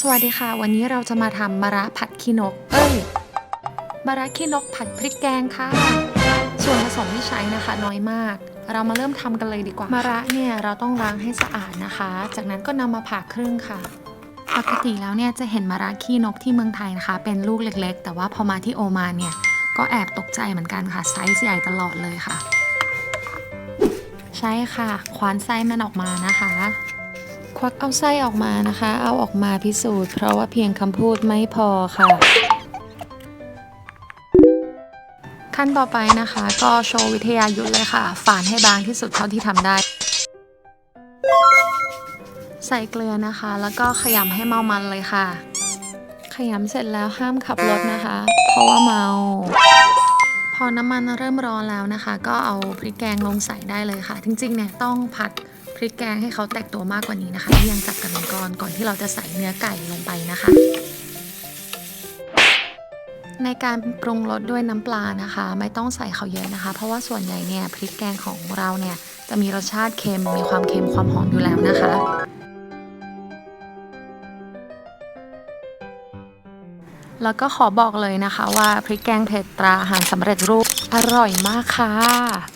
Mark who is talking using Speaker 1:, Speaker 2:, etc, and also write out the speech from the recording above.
Speaker 1: สวัสดีค่ะ วันนี้เราจะมาทำมะระผัดขี้นก เอ้ยมะระขี้นกผัดพริกแกงค่ะ ส่วนผสมที่ใช้นะคะน้อยมาก เรามาเริ่มทำกันเลยดีกว่ามะระเนี่ยเราต้องล้างให้สะอาดนะคะ จากนั้นก็นำมาผ่าครึ่งค่ะ ปกติแล้วเนี่ยจะเห็นมะระขี้นกที่เมืองไทยนะคะ เป็นลูกเล็กๆ แต่ว่าพอมาที่โอมานเนี่ยก็แอบตกใจเหมือนกันค่ะไซส์ใหญ่ตลอดเลยค่ะ ใช่ค่ะ ควานไส้มันออกมานะคะ ควักเอาไส้ออกมานะคะ เอาออกมาพิสูจน์เพราะว่าเพียงคำพูดไม่พอค่ะ ขั้นต่อไปนะคะ ก็โชว์วิทยายุทธเลยค่ะ ฝานให้บางที่สุดเท่าที่ทำได้ ใส่เกลือนะคะ แล้วก็ขยำให้เมามันเลยค่ะ ขยำเสร็จแล้วห้ามขับรถนะคะ เพราะว่าเมาพอน้ำมันเริ่มร้อนแล้วนะคะ ก็เอาพริกแกงลงใส่ได้เลยค่ะ จริงๆเนี่ยต้องผัด พริกแกงให้เขาแตกตัวมากกว่านี้นะคะยังจับกันก่อนก่อนที่เราจะใส่เนื้อไก่ลงไปนะคะ ในการปรุงรสด้วยน้ำปลานะคะ ไม่ต้องใส่เขาเยอะนะคะ เพราะว่าส่วนใหญ่เนี่ยพริกแกงของเราเนี่ยจะมีรสชาติเค็มมีความเค็มความหอมอยู่แล้วนะคะแล้วก็ขอบอกเลยนะคะว่าพริกแกงเผ็ดตราอาหารสำเร็จรูปอร่อยมากค่ะ